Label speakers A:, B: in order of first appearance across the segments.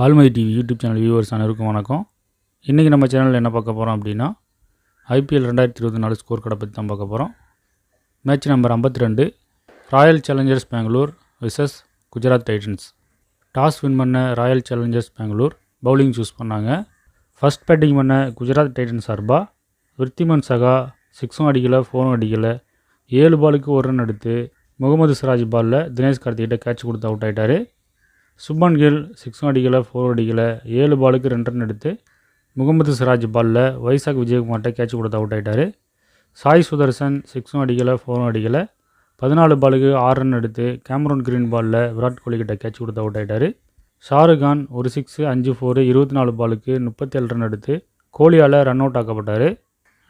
A: Palmathi TV YouTube channel viewers அனைவருக்கும் வணக்கம். இன்றைக்கி நம்ம சேனலில் என்ன பார்க்க போகிறோம் அப்படின்னா ஐபிஎல் ரெண்டாயிரத்தி இருபத்தி நாலு ஸ்கோர் கடை பற்றி தான் பார்க்க போகிறோம் மேட்ச் நம்பர் ஐம்பத்தி ரெண்டு Royal Challengers Bangalore versus Gujarat Titans toss win பண்ண Royal Challengers Bangalore bowling choose பண்ணாங்க. ஃபர்ஸ்ட் பேட்டிங் பண்ண குஜராத் டைட்டன்ஸ் சார்பாக விருத்திமன் சகா சிக்ஸும் அடிக்கலை ஃபோரும் அடிக்கலை ஏழு பாலுக்கு ஒரு ரன் எடுத்து முகமது சிராஜ் பாலில் தினேஷ் கார்த்திகிட்ட கேட்ச் கொடுத்து அவுட் ஆகிட்டார் சுப்மன் கில் சிக்ஸும் அடிக்கலை ஃபோர் அடிக்கலை ஏழு பாலுக்கு ரெண்டு ரன் எடுத்து முகமது சிராஜ் பாலில் வைசாக் விஜயகுமார்கிட்ட கேட்ச் கொடுத்து அவுட் ஆகிட்டார் சாய் சுதர்சன் சிக்ஸும் அடிக்கலை ஃபோரும் அடிக்கலை பதினாலு பாலுக்கு ஆறு ரன் எடுத்து கேமரூன் கிரீன் பாலில் விராட் கோலி கிட்ட கேட்ச் கொடுத்து அவுட் ஆகிட்டார் ஷாருக்கான் ஒரு சிக்ஸு அஞ்சு ஃபோரு இருபத்தி நாலு பாலுக்கு முப்பத்தேழு ரன் எடுத்து கோலியால் ரன் அவுட் ஆக்கப்பட்டார்.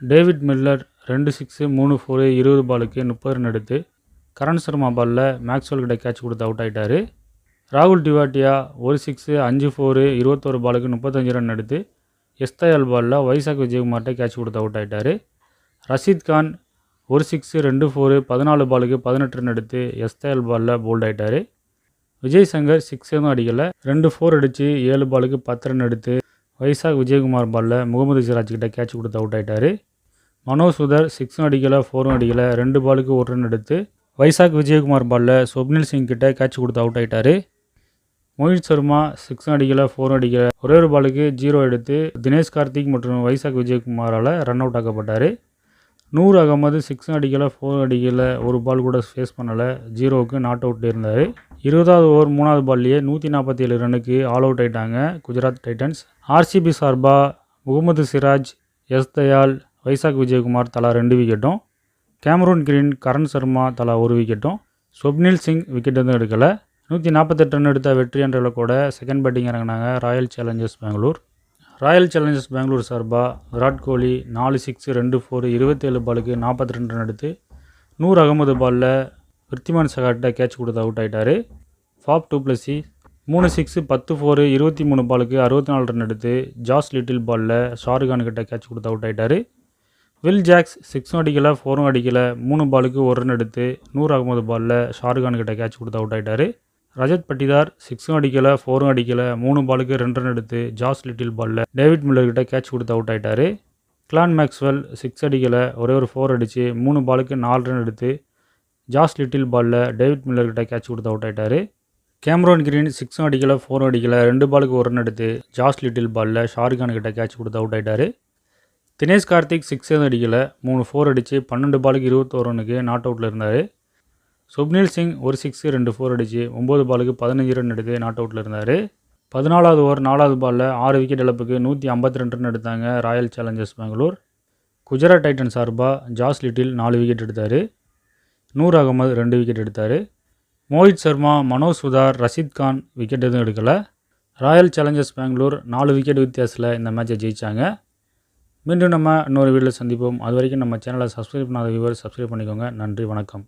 A: டேவிட் மில்லர் ரெண்டு சிக்ஸு மூணு ஃபோரு இருபது பாலுக்கு முப்பது ரன் எடுத்து கரண் சர்மா பாலில் மேக்ஸ்வெல் கிட்ட கேட்ச் கொடுத்து அவுட் ஆகிட்டார் ராகுல் டிவாட்டியா ஒரு சிக்ஸு அஞ்சு ஃபோரு இருபத்தோரு பாலுக்கு முப்பத்தஞ்சு ரன் எடுத்து எஸ்தயல் பாலில் வைசாக் விஜயகுமார்கிட்ட கேட்ச் கொடுத்து அவுட் ஆயிட்டாரு. ரஷீத் கான் ஒரு சிக்ஸு ரெண்டு ஃபோரு பதினாலு பாலுக்கு பதினெட்டு ரன் எடுத்து எஸ்தயல் பாலில் போல்ட் ஆயிட்டாரு. விஜய் சங்கர் சிக்ஸ் எதுவும் அடிக்கலை. ரெண்டு ஃபோர் அடித்து ஏழு பாலுக்கு பத்து ரன் எடுத்து வைசாக் விஜயகுமார் பாலில் முகமது சிராஜ்கிட்ட கேட்ச் கொடுத்து அவுட் ஆகிட்டார் மனோஜ் சுதர் சிக்ஸும் அடிக்கலை ஃபோரும் அடிக்கலை ரெண்டு பாலுக்கு ஒரு ரன் எடுத்து வைசாக் விஜயகுமார் பாலில் சொப்னில் சிங் கிட்ட கேட்ச் கொடுத்து அவுட் ஆயிட்டாரு. மோஹித் சர்மா சிக்ஸ் அடிக்கலை ஃபோர் அடிக்கலை. ஒரே ஒரு பாலுக்கு ஜீரோ எடுத்து தினேஷ் கார்த்திக் மற்றும் வைசாக் விஜயகுமாரால் ரன் அவுட் ஆக்கப்பட்டார். நூர் அகமது சிக்ஸ் அடிக்கலை ஃபோர் அடிக்கலை ஒரு பால் கூட ஃபேஸ் பண்ணலை. ஜீரோவுக்கு நாட் அவுட் இருந்தார். இருபதாவது ஓவர் மூணாவது பால்லையே நூற்றி நாற்பத்தி ஏழு ரன்னுக்கு ஆல் அவுட் ஆயிட்டாங்க குஜராத் டைட்டன்ஸ். ஆர்சிபி சார்பா முகமது சிராஜ் எஸ் தயால் வைசாக் விஜயகுமார் தலா ரெண்டு விக்கெட்டும் கேமரூன் கிரீன் கரண் சர்மா தலா ஒரு விக்கெட்டும் சொப்னில் சிங் விக்கெட் எதுவும் எடுக்கலை. நூற்றி நாற்பத்தெட்டு ரன் எடுத்த வெற்றி என்ற கூட second batting இறங்கினாங்க Royal Challengers Bangalore Royal Challengers Bangalore சார்பாக விராட் கோலி நாலு சிக்ஸ் ரெண்டு ஃபோர் இருபத்தேழு பாலுக்கு நாற்பத்தி ரெண்டு ரன் எடுத்து நூறு அகமது பாலில் விருத்திமான் சகாட்டை கேட்ச் கொடுத்து அவுட் ஆகிட்டாரு ஃபாப் டூ ப்ளஸி மூணு சிக்ஸு பத்து ஃபோரு இருபத்தி மூணு பாலுக்கு அறுபத்தி நாலு ரன் எடுத்து ஜாஸ் லிட்டில் பாலில் ஷாருக்கான் கிட்ட கேட்ச் கொடுத்து அவுட் ஆகிட்டாரு வில் ஜாக்ஸ் சிக்ஸும் அடிக்கலை ஃபோரும் அடிக்கலை மூணு பாலுக்கு ஒரு ரன் எடுத்து நூறு அகமது பாலில் ஷாருக்கான் கிட்ட கேட்ச் கொடுத்து அவுட் ஆகிட்டாரு ரஜத் பட்டிதார் சிக்ஸும் அடிக்கலை ஃபோரும் அடிக்கலை மூணு பாலுக்கு ரெண்டு ரன் எடுத்து ஜாஸ் லிட்டில் பாலில் டேவிட் மில்லர்கிட்ட கேட்ச் கொடுத்து அவுட் ஆகிட்டார் கிளான் மேக்ஸ்வெல் சிக்ஸ் அடிக்கலை ஒரே ஒரு ஃபோர் அடித்து மூணு பாலுக்கு நாலு ரன் எடுத்து ஜாஸ் லிட்டில் பாலில் டேவிட் மில்லர்கிட்ட கேட்ச் கொடுத்து அவுட் ஆகிட்டார் கேமரோன் கிரீன் சிக்ஸும் அடிக்கலை ஃபோரும் அடிக்கலை ரெண்டு பாலுக்கு ஒரு ரன் எடுத்து ஜாஸ் லிட்டில் பாலில் ஷாருக்கான் கிட்ட கேட்ச் கொடுத்து அவுட் ஆகிட்டார் தினேஷ் கார்த்திக் சிக்ஸ் எதுவும் அடிக்கலை மூணு ஃபோர் அடித்து பன்னெண்டு பாலுக்கு இருபத்தோரனுக்கு நாட் அவுட்டில் இருந்தார். சுப்னில் சிங் ஒரு சிக்ஸு ரெண்டு ஃபோர் அடித்து ஒம்பது பாலுக்கு பதினஞ்சு ரன் எடுத்து நாட் அவுட்டில் இருந்தார். பதினாலாவது ஓவர் நாலாவது பாலில் ஆறு விக்கெட் இழப்புக்கு நூற்றி ஐம்பத்தி ரெண்டு ரன் எடுத்தாங்க Royal Challengers Bangalore Gujarat Titan சார்பாக ஜாஸ் லிட்டில் நாலு விக்கெட் எடுத்தார். நூர் அகமது ரெண்டு விக்கெட் எடுத்தார். மோஹித் சர்மா மனோஜ் சுதார் ரஷீத் கான் விக்கெட் எதுவும் எடுக்கலை. ராயல் சேலஞ்சர்ஸ் பெங்களூர் நாலு விக்கெட் வித்தியாசத்தில் இந்த மேட்சை ஜெயித்தாங்க மீண்டும் நம்ம இன்னொரு வீடியோவில் சந்திப்போம். அது வரைக்கும் நம்ம சேனலை சப்ஸ்கிரைப் பண்ணாத வியூவர் சப்ஸ்கிரைப் பண்ணிக்கோங்க. நன்றி வணக்கம்.